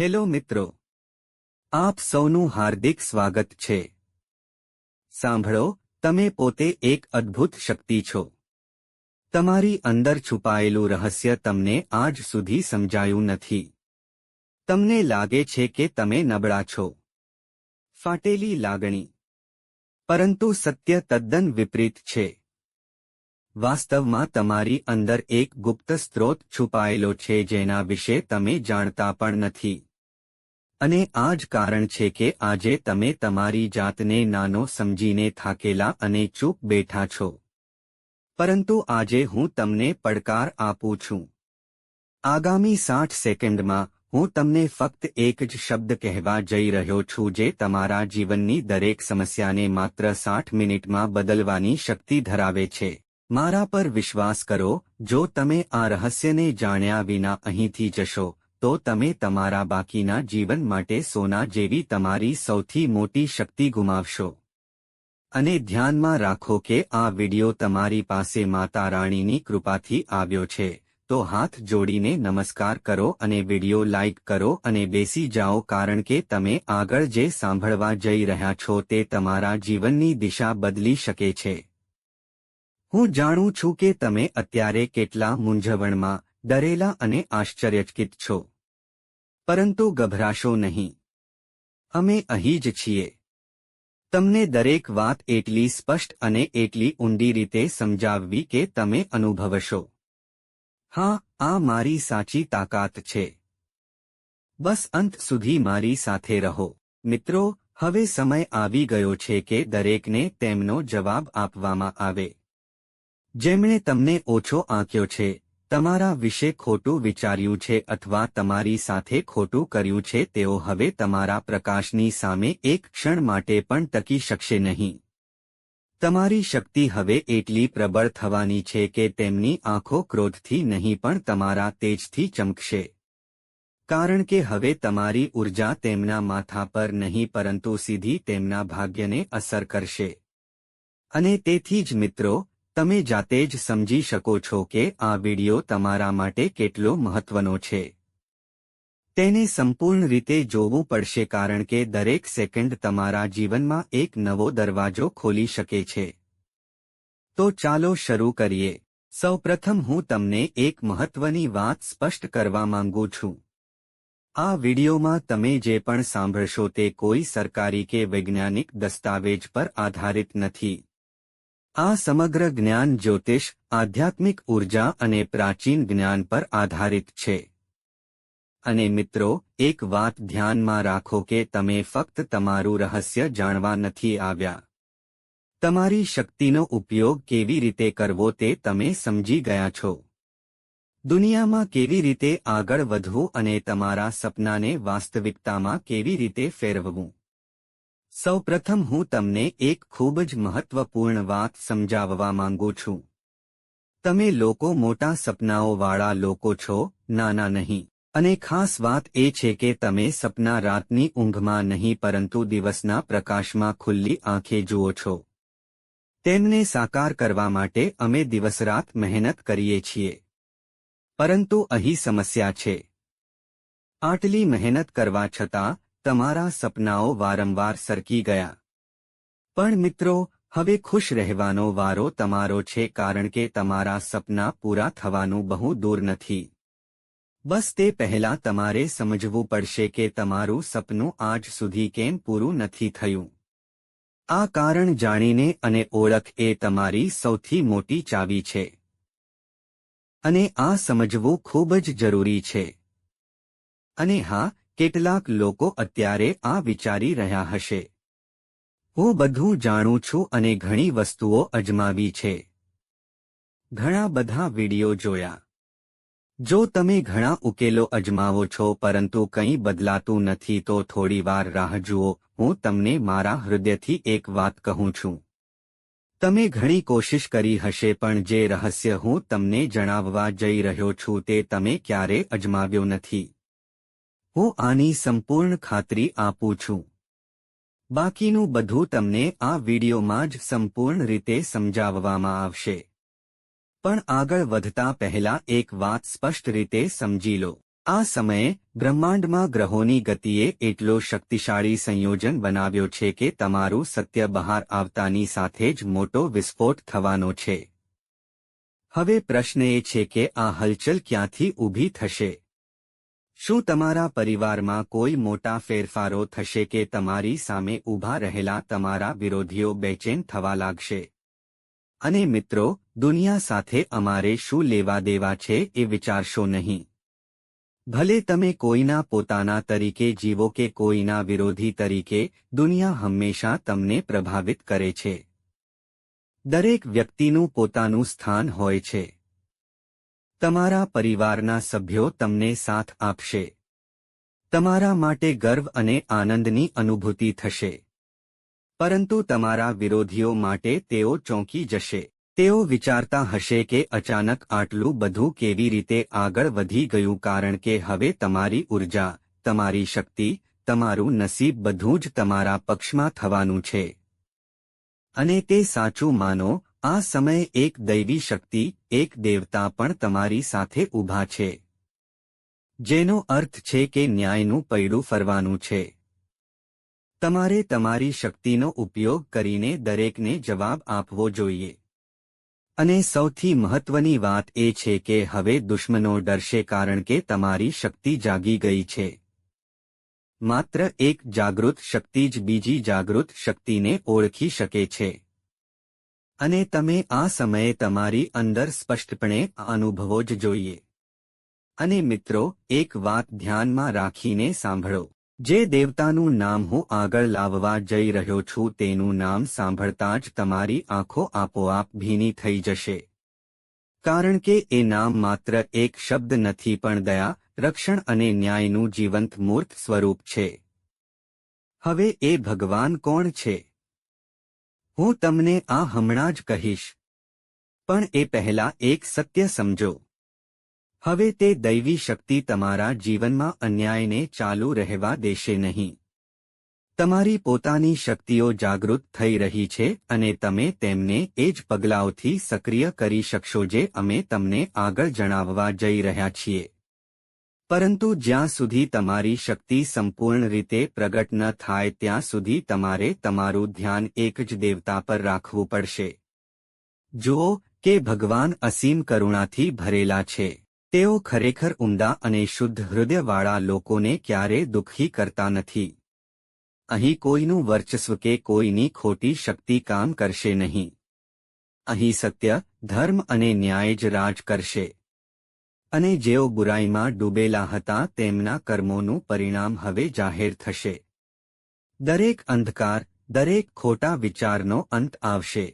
Hello મિત્રો. આપ સૌનું હાર્દિક સ્વાગત છે. સાંભળો, તમે પોતે એક અદ્ભુત શક્તિ છો. તમારી અંદર છુપાયેલું રહસ્ય તમને આજ સુધી સમજાયું નથી. તમને લાગે છે કે તમે નબળા છો. ફાટેલી લાગણી. પરંતુ સત્ય તદ્દન વિપરીત છે. વાસ્તવમાં તમારી અંદર એક ગુપ્ત સ્ત્રોત છુપાયેલો છે જેના વિશે તમે જાણતા પણ નથી. અને આ જ કારણ છે કે આજે તમે તમારી જાતને નાનો સમજીને થાકેલા અને ચૂપ બેઠા છો. પરંતુ આજે હું તમને પડકાર આપું છું. આગામી સાઠ સેકન્ડમાં હું તમને ફક્ત એક જ શબ્દ કહેવા જઈ રહ્યો છું જે તમારા જીવનની દરેક સમસ્યાને માત્ર સાઠ મિનિટમાં બદલવાની શક્તિ ધરાવે છે. મારા પર વિશ્વાસ કરો, જો તમે આ રહસ્યને જાણ્યા વિના અહીંથી જશો, તો તમે તમારા બાકીના જીવન માટે સોના જેવી તમારી સૌથી મોટી શક્તિ ગુમાવશો. અને ધ્યાનમાં રાખો કે આ વિડિયો તમારી પાસે માતા રાણીની કૃપાથી આવ્યો છે, તો હાથ જોડીને નમસ્કાર કરો અને વિડિયો લાઇક કરો અને બેસી જાઓ કારણ કે તમે આગળ જે સાંભળવા જઈ રહ્યા છો તે તમારા જીવનની દિશા બદલી શકે છે. હું જાણું છું કે તમે અત્યારે કેટલા મૂંઝવણમાં, ડરેલા અને આશ્ચર્યચકિત છો. પરંતુ ગભરાશો નહીં. અમે અહીં જ છીએ. તમને દરેક વાત એટલી સ્પષ્ટ અને એટલી ઊંડી રીતે સમજાવવી કે તમે અનુભવશો. હા, આ મારી સાચી તાકાત છે. બસ અંત સુધી મારી સાથે રહો. મિત્રો, હવે સમય આવી ગયો છે કે દરેકને તેમનો જવાબ આપવામાં આવે. જેમણે તમને ઓછો આંક્યો છે, તમારા વિશે ખોટું વિચાર્યું છે અથવા તમારી સાથે ખોટું કર્યું છે, તેઓ હવે તમારા પ્રકાશની સામે એક ક્ષણ માટે પણ ટકી શકશે નહીં. તમારી શક્તિ હવે એટલી પ્રબળ થવાની છે કે તેમની આંખો ક્રોધથી નહીં પણ તમારા તેજથી ચમકશે. કારણ કે હવે તમારી ઊર્જા તેમના માથા પર નહીં પરંતુ સીધી તેમના ભાગ્યને અસર કરશે. અને તેથી જ મિત્રો તમે જાતે જ સમજી શકો છો કે આ વિડિયો તમારા માટે કેટલો મહત્વનો છે. તેને સંપૂર્ણ રીતે જોવું પડશે કારણ કે દરેક સેકન્ડ તમારા જીવનમાં એક નવો દરવાજો ખોલી શકે છે. તો ચાલો શરૂ કરીએ. સૌપ્રથમ હું તમને એક મહત્વની વાત સ્પષ્ટ કરવા માંગુ છું. આ વિડિયોમાં તમે જે પણ સાંભળશો તે કોઈ સરકારી કે વૈજ્ઞાનિક દસ્તાવેજ પર આધારિત નથી. આ સમગ્ર જ્ઞાન જ્યોતિષ આધ્યાત્મિક ઊર્જા અને પ્રાચીન જ્ઞાન પર આધારિત છે. અને મિત્રો, એક વાત ધ્યાનમાં રાખો કે તમે ફક્ત તમારું રહસ્ય જાણવા નથી આવ્યા. તમારી શક્તિનો ઉપયોગ કેવી રીતે કરવો તે તમે સમજી ગયા છો. દુનિયામાં કેવી રીતે આગળ વધવું અને તમારા સપનાને વાસ્તવિકતામાં કેવી રીતે ફેરવવું? સૌપ્રથમ હું તમને એક ખૂબ જ મહત્વપૂર્ણ વાત સમજાવવા માંગુ છું. તમે લોકો મોટા સપનાઓવાળા લોકો છો, નાના નહીં. અને ખાસ વાત એ છે કે તમે સપના રાતની ઊંઘમાં નહીં પરંતુ દિવસના પ્રકાશમાં ખુલ્લી આંખે જુઓ છો. તેમને સાકાર કરવા માટે અમે દિવસરાત મહેનત કરીએ છીએ. પરંતુ અહીં સમસ્યા છે. આટલી મહેનત કરવા છતાં તમારા સપનાઓ વારંવાર સરકી ગયા. પણ મિત્રો, હવે ખુશ રહેવાનો વારો તમારો છે કારણ કે તમારા સપના પૂરા થવાનું બહુ દૂર નથી. બસ તે પહેલા તમારે સમજવું પડશે કે તમારું સપનું આજ સુધી કેમ પૂરું નથી થયું. આ કારણ જાણીને અને ઓળખ એ તમારી સૌથી મોટી ચાવી છે. અને આ સમજવું ખૂબ જ જરૂરી છે. અને હા કેટલાક લોકો અત્યારે આ વિચારી રહ્યા હશે. હું બધું જાણું છું અને ઘણી વસ્તુઓ અજમાવી છે. ઘણા બધા વીડિયો જોયા. જો તમે ઘણા ઉકેલો અજમાવો છો પરંતુ કંઈ બદલાતું નથી તો થોડીવાર રાહ જુઓ, હું તમને મારા હૃદયથી એક વાત કહું છું. તમે ઘણી કોશિશ કરી હશે પણ જે રહસ્ય હું તમને જણાવવા જઈ રહ્યો છું તે તમે ક્યારે અજમાવ્યો નથી. હું આની સંપૂર્ણ ખાતરી આપું છું. બાકીનું બધું તમને આ વિડીયોમાં જ સંપૂર્ણ રીતે સમજાવવામાં આવશે. પણ આગળ વધતા પહેલા એક વાત સ્પષ્ટ રીતે સમજી લો. આ સમયે બ્રહ્માંડમાં ગ્રહોની ગતિએ એટલો શક્તિશાળી સંયોજન બનાવ્યો છે કે તમારું સત્ય બહાર આવતાની સાથે જ મોટો વિસ્ફોટ થવાનો છે. હવે પ્રશ્ન એ છે કે આ હલચલ ક્યાંથી ઊભી થશે? શું તમારા પરિવારમાં કોઈ મોટા ફેરફારો થશે કે તમારી સામે ઊભા રહેલા તમારા વિરોધીઓ બેચેન થવા લાગશે? અને મિત્રો, દુનિયા સાથે અમારે શું લેવા દેવા છે એ વિચારશો નહીં. ભલે તમે કોઈના પોતાના તરીકે જીવો કે કોઈના વિરોધી તરીકે, દુનિયા હંમેશા તમને પ્રભાવિત કરે છે. દરેક વ્યક્તિનું પોતાનું સ્થાન હોય છે. તમારા પરિવારના સભ્યો તમને સાથ આપશે. તમારા માટે ગર્વ અને આનંદની અનુભૂતિ થશે. પરંતુ તમારા વિરોધીઓ માટે તેઓ ચોંકી જશે. તેઓ વિચારતા હશે કે અચાનક આટલું બધું કેવી રીતે આગળ વધી ગયું કારણ કે હવે તમારી ઊર્જા, તમારી શક્તિ, તમારું નસીબ બધું જ તમારા પક્ષમાં થવાનું છે. અને તે સાચું માનો આ સમયે એક દૈવી શક્તિ, એક દેવતા પણ તમારી સાથે ઊભા છે. જેનો અર્થ છે કે ન્યાયનું પૈડું ફરવાનું છે. તમારે તમારી શક્તિનો ઉપયોગ કરીને દરેકને જવાબ આપવો જોઈએ. અને સૌથી મહત્વની વાત એ છે કે હવે દુશ્મનો ડરશે કારણ કે તમારી શક્તિ જાગી ગઈ છે. માત્ર એક જાગૃત શક્તિ જ બીજી જાગૃત શક્તિને ઓળખી શકે છે. અને તમે આ સમયે તમારી અંદર સ્પષ્ટપણે અનુભવો જ જોઈએ. અને મિત્રો, એક વાત ધ્યાનમાં રાખીને સાંભળો. જે દેવતાનું નામ હું આગળ લાવવા જઈ રહ્યો છું તેનું નામ સાંભળતા જ તમારી આંખો આપોઆપ ભીની થઈ જશે. કારણ કે એ નામ માત્ર એક શબ્દ નથી પણ દયા, રક્ષણ અને ન્યાયનું જીવંત મૂર્ત સ્વરૂપ છે. હવે એ ભગવાન કોણ છે? હું તમને આ હમણાં જ કહીશ. પણ એ પહેલા એક સત્ય સમજો. હવે તે દૈવી શક્તિ તમારા જીવનમાં અન્યાયને ચાલુ રહેવા દેશે નહીં. તમારી પોતાની શક્તિઓ જાગૃત થઈ રહી છે અને તમે તેમને એ જ પગલાઓથી સક્રિય કરી શકશો જે અમે તમને આગળ જણાવવા જઈ રહ્યા છીએ. પરંતુ જ્યાં સુધી તમારી શક્તિ સંપૂર્ણ રીતે પ્રગટ ન થાય ત્યાં સુધી તમારે તમારું ધ્યાન એક જ દેવતા પર રાખવું પડશે. જુઓ કે ભગવાન અસીમ કરુણાથી ભરેલા છે. તેઓ ખરેખર ઉમદા અને શુદ્ધ હૃદયવાળા લોકોને ક્યારે દુઃખી કરતા નથી. અહીં કોઈનું વર્ચસ્વ કે કોઈની ખોટી શક્તિ કામ કરશે નહીં. અહીં સત્ય, ધર્મ અને ન્યાય જ રાજ કરશે. અને જેઓ બુરાઈમાં ડૂબેલા હતા તેમના કર્મોનું પરિણામ હવે જાહેર થશે. દરેક અંધકાર, દરેક ખોટા વિચારનો અંત આવશે.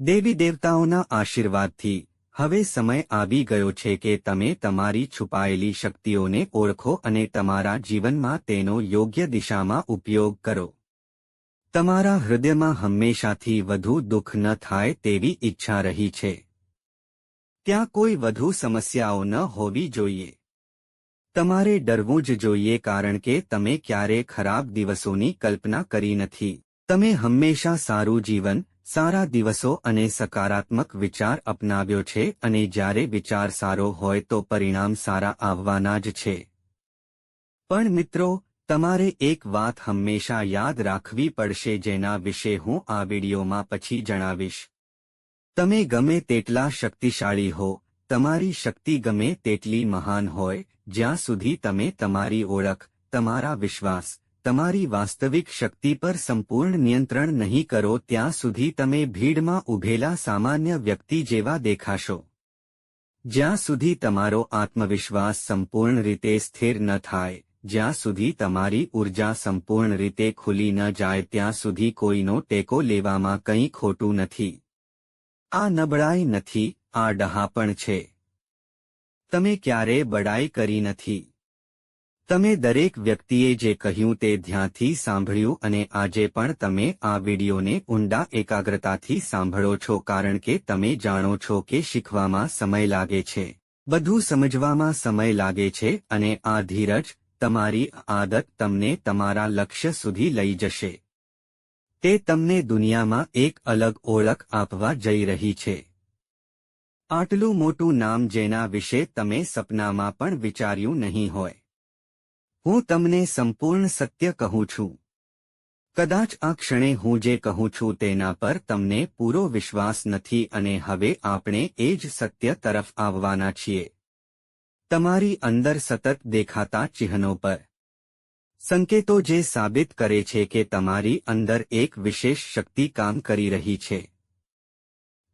દેવી દેવતાઓના આશીર્વાદથી, હવે સમય આવી ગયો છે કે તમે તમારી છુપાયેલી શક્તિઓને ઓળખો અને તમારા જીવનમાં તેનો યોગ્ય દિશામાં ઉપયોગ કરો. તમારા હૃદયમાં હંમેશાથી વધુ દુઃખ ન થાય તેવી ઈચ્છા રહી છે. ત્યાં કોઈ વધુ સમસ્યાઓ ન હોવી જોઈએ. તમારે ડરવું જ જોઈએ કારણ કે તમે ક્યારે ખરાબ દિવસોની કલ્પના કરી નથી. તમે હંમેશા સારું જીવન, સારા દિવસો અને સકારાત્મક વિચાર અપનાવ્યો છે અને જ્યારે વિચાર સારો હોય તો પરિણામ સારા આવવાના જ છે. પણ મિત્રો, તમારે એક વાત હંમેશા યાદ રાખવી પડશે જેના વિશે હું આ વિડીયોમાં પછી જણાવીશ. તમે ગમે તેટલા શક્તિશાળી હો, તમારી શક્તિ ગમે તેટલી મહાન હોય, જ્યાં સુધી તમે તમારી ઓળખ, તમારા વિશ્વાસ, તમારી વાસ્તવિક શક્તિ પર સંપૂર્ણ નિયંત્રણ નહીં કરો ત્યાં સુધી તમે ભીડમાં ઉભેલા સામાન્ય વ્યક્તિ જેવા દેખાશો. જ્યાં સુધી તમારો આત્મવિશ્વાસ સંપૂર્ણ રીતે સ્થિર ન થાય, જ્યાં સુધી તમારી ઊર્જા સંપૂર્ણ રીતે ખુલી ન જાય ત્યાં સુધી કોઈનો ટેકો લેવામાં કંઈ ખોટું નથી. આ નબળાઈ નથી, આ ડહાપણ છે. તમે ક્યારે બડાઈ કરી નથી. તમે દરેક વ્યક્તિએ જે કહ્યું તે ધ્યાનથી સાંભળ્યું અને આજે પણ તમે આ વિડીયોને ઊંડા એકાગ્રતાથી સાંભળો છો કારણ કે તમે જાણો છો કે શીખવામાં સમય લાગે છે. બધું સમજવામાં સમય લાગે છે અને આ ધીરજ, તમારી આદત તમને તમારા લક્ષ્ય સુધી લઈ જશે. તે તમને દુનિયામાં એક અલગ ઓળખ આપવા જઈ રહી છે. આટલું મોટું નામ જેના વિશે તમે સપનામાં પણ વિચાર્યું નહીં હોય. હું તમને સંપૂર્ણ સત્ય કહું છું. કદાચ આ ક્ષણે હું જે કહું છું તેના પર તમને પૂરો વિશ્વાસ નથી અને હવે આપણે એ જ સત્ય તરફ આવવાના છીએ. તમારી અંદર સતત દેખાતા ચિહ્નો પર. સંકેતો જે સાબિત કરે છે કે તમારી અંદર એક વિશેષ શક્તિ કામ કરી રહી છે.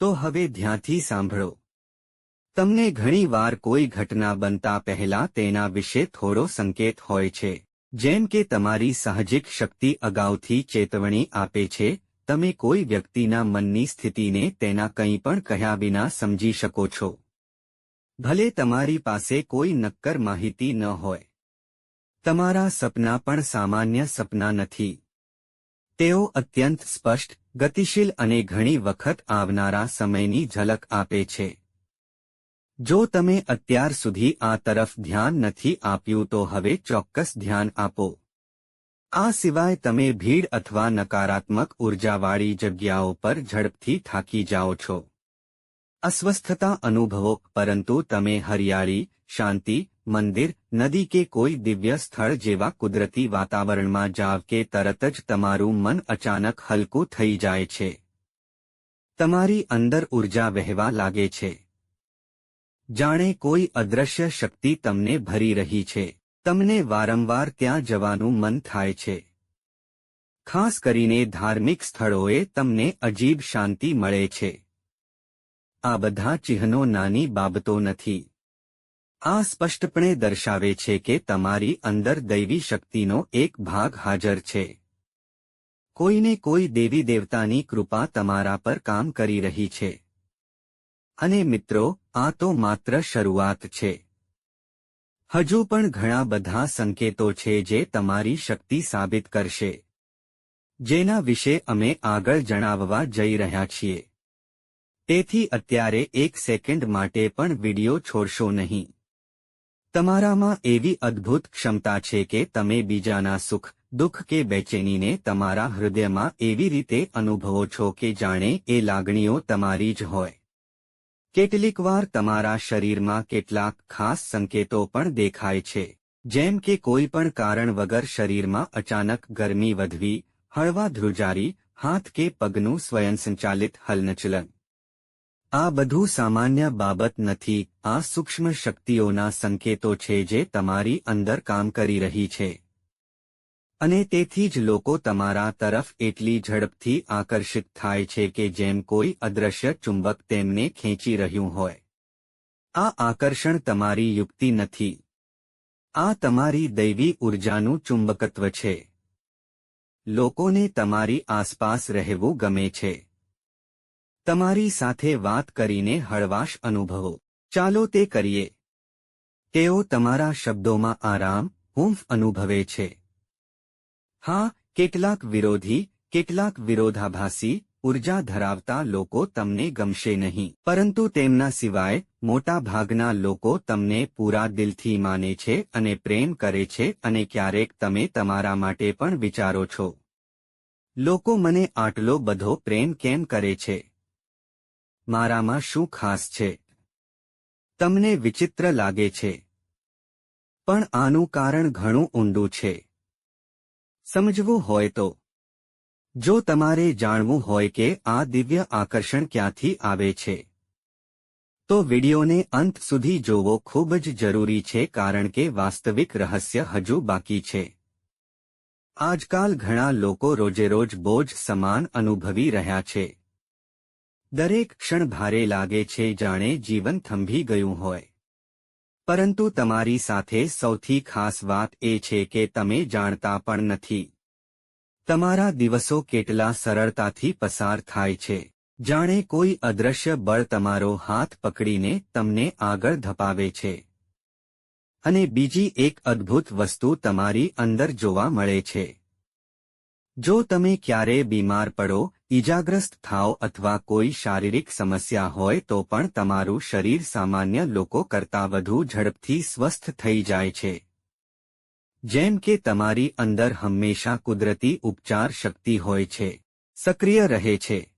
તો હવે ધ્યાનથી સાંભળો. તમને ઘણીવાર કોઈ ઘટના બનતા પહેલા તેના વિશે થોડો સંકેત હોય છે. જેમ કે તમારી સાહજિક શક્તિ અગાઉથી ચેતવણી આપે છે, તમે કોઈ વ્યક્તિના મનની સ્થિતિને તેના કંઈ પણ કહ્યા વિના સમજી શકો છો. ભલે તમારી પાસે કોઈ નક્કર માહિતી ન હોય. તમારા સપના પણ સામાન્ય સપના નથી. તેઓ અત્યંત સ્પષ્ટ, ગતિશીલ અને ઘણી વખત આવનારા સમયની ઝલક આપે છે. જો તમે અત્યાર સુધી આ તરફ ધ્યાન નથી આપ્યું તો હવે ચોક્કસ ધ્યાન આપો. આ સિવાય તમે ભીડ અથવા નકારાત્મક ઉર્જાવાળી જગ્યાઓ પર ઝડપથી થાકી જાઓ છો. અસ્વસ્થતા અનુભવો, પરંતુ તમે હરિયાળી, શાંતિ મંદિર, નદી કે કોઈ દિવ્ય સ્થળ જેવા કુદરતી વાતાવરણમાં જાવ કે તરત જ તમારું મન અચાનક હલકું થઈ જાય છે. તમારી અંદર ઊર્જા વહેવા લાગે છે. જાણે કોઈ અદ્રશ્ય શક્તિ તમને ભરી રહી છે. તમને વારંવાર ત્યાં જવાનું મન થાય છે. ખાસ કરીને ધાર્મિક સ્થળોએ તમને અજીબ શાંતિ મળે છે. આ બધા ચિહ્નો નાની બાબતો નથી. આ સ્પષ્ટપણે દર્શાવે છે કે તમારી અંદર દૈવી શક્તિનો એક ભાગ હાજર છે. કોઈને કોઈ દેવી દેવતાની કૃપા તમારા પર કામ કરી રહી છે. અને મિત્રો, આ તો માત્ર શરૂઆત છે. હજુ પણ ઘણા બધા સંકેતો છે જે તમારી શક્તિ સાબિત કરશે. જેના વિશે અમે આગળ જણાવવા જઈ રહ્યા છીએ. તેથી અત્યારે એક સેકન્ડ માટે પણ વિડિયો છોડશો નહીં. તમારામાં એવી અદ્ભુત ક્ષમતા છે કે તમે બીજાના સુખ, દુઃખ કે બેચેનીને તમારા હૃદયમાં એવી રીતે અનુભવો છો કે જાણે એ લાગણીઓ તમારી જ હોય. કેટલીકવાર તમારા શરીરમાં કેટલાક ખાસ સંકેતો પણ દેખાય છે, જેમ કે કોઈ પણ કારણ વગર શરીરમાં અચાનક ગરમી વધવી, હળવા ધ્રુજારી, હાથ કે પગનું સ્વયંસંચાલિત હલનચલન. આ બધું સામાન્ય બાબત નથી, આ સૂક્ષ્મ શક્તિઓના સંકેતો છે જે તમારી અંદર કામ કરી રહી છે. અને તેથી જ લોકો તમારા તરફ એટલી ઝડપથી આકર્ષિત થાય છે કે જેમ કોઈ અદ્રશ્ય ચુંબક તેમને ખેંચી રહ્યું હોય. આ આકર્ષણ તમારી યુક્તિ નથી. આ તમારી દૈવી ઉર્જાનું ચુંબકત્વ છે. લોકોને તમારી આસપાસ રહેવું ગમે છે. તમારી સાથે વાત કરીને હળવાશ અનુભવો. ચાલો તે કરીએ. તેઓ તમારા શબ્દોમાં આરામ, હૂંફ અનુભવે છે. હા, કેટલાક વિરોધી, કેટલાક વિરોધાભાસી, ઊર્જા ધરાવતા લોકો તમને ગમશે નહીં. પરંતુ તેમના સિવાય મોટા ભાગના લોકો તમને પૂરા દિલથી માને છે અને પ્રેમ કરે છે અને ક્યારેક તમે તમારા માટે પણ વિચારો છો. લોકો મને આટલો બધો પ્રેમ કેમ કરે છે? મારામાં શું ખાસ છે? તમને વિચિત્ર લાગે છે. પણ આનું કારણ ઘણું ઊંડું છે. સમજવું હોય તો. જો તમારે જાણવું હોય કે આ દિવ્ય આકર્ષણ ક્યાંથી આવે છે, તો વિડિયોને અંત સુધી જોવો ખૂબ જ જરૂરી છે કારણ કે વાસ્તવિક રહસ્ય હજુ બાકી છે. આજકાલ ઘણા લોકો રોજેરોજ બોજ સમાન અનુભવી રહ્યા છે. દરેક ક્ષણ ભારે લાગે છે, જાણે જીવન થંભી ગયું હોય. પરંતુ તમારી સાથે સૌથી ખાસ વાત એ છે કે તમે જાણતા પણ નથી. તમારા દિવસો કેટલા સરળતાથી પસાર થાય છે. જાણે કોઈ અદ્રશ્ય બળ તમારો હાથ પકડીને તમને આગળ ધપાવે છે. અને બીજી એક અદ્ભુત વસ્તુ તમારી અંદર જોવા મળે છે. જો તમે ક્યારે બીમાર પડો ઈજાગ્રસ્ત થાવ અથવા કોઈ શારીરિક સમસ્યા હોય તો પણ તમારું શરીર સામાન્ય લોકો કરતાં વધુ ઝડપથી સ્વસ્થ થઈ જાય છે. જેમ કે તમારી અંદર હંમેશા કુદરતી ઉપચાર શક્તિ હોય છે. સક્રિય રહે છે.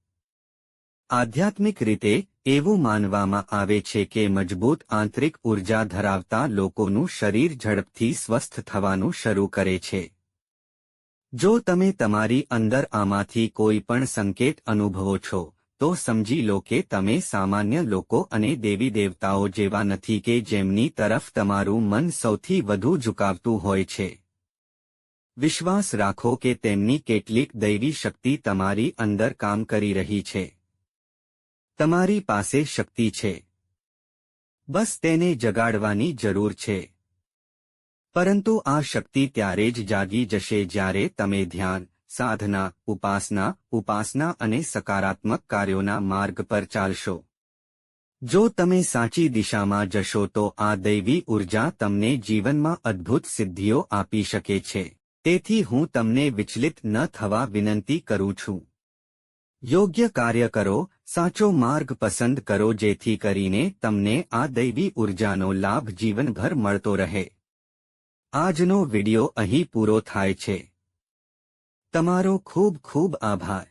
આધ્યાત્મિક રીતે એવું માનવામાં આવે છે કે મજબૂત આંતરિક ઊર્જા ધરાવતા લોકોનું શરીર ઝડપથી સ્વસ્થ થવાનું શરૂ કરે છે. જો તમે તમારી અંદર આમાંથી કોઈ પણ સંકેત અનુભવો છો, તો સમજી લો કે તમે સામાન્ય લોકો અને દેવી દેવતાઓ જેવા નથી કે જેમની તરફ તમારું મન સૌથી વધુ ઝુકાવતું હોય છે. વિશ્વાસ રાખો કે તેમની કેટલીક દૈવી શક્તિ તમારી અંદર કામ કરી રહી છે. તમારી પાસે શક્તિ છે. બસ તેને જગાડવાની જરૂર છે. પરંતુ આ શક્તિ ત્યારે જ જાગી જશે જ્યારે તમે ધ્યાન, સાધના, ઉપાસના ઉપાસના અને સકારાત્મક કાર્યોના માર્ગ પર ચાલશો. જો તમે સાચી દિશામાં જશો તો આ દૈવી ઊર્જા તમને જીવનમાં અદ્ભુત સિદ્ધિઓ આપી શકે છે. તેથી હું તમને વિચલિત ન થવા વિનંતી કરું છું. યોગ્ય કાર્ય કરો, સાચો માર્ગ પસંદ કરો જેથી કરીને તમને આ દૈવી ઉર્જાનો લાભ જીવનભર મળતો રહે. આજનો વિડિયો અહીં પૂરો થાય છે. તમારો ખૂબ ખૂબ આભાર.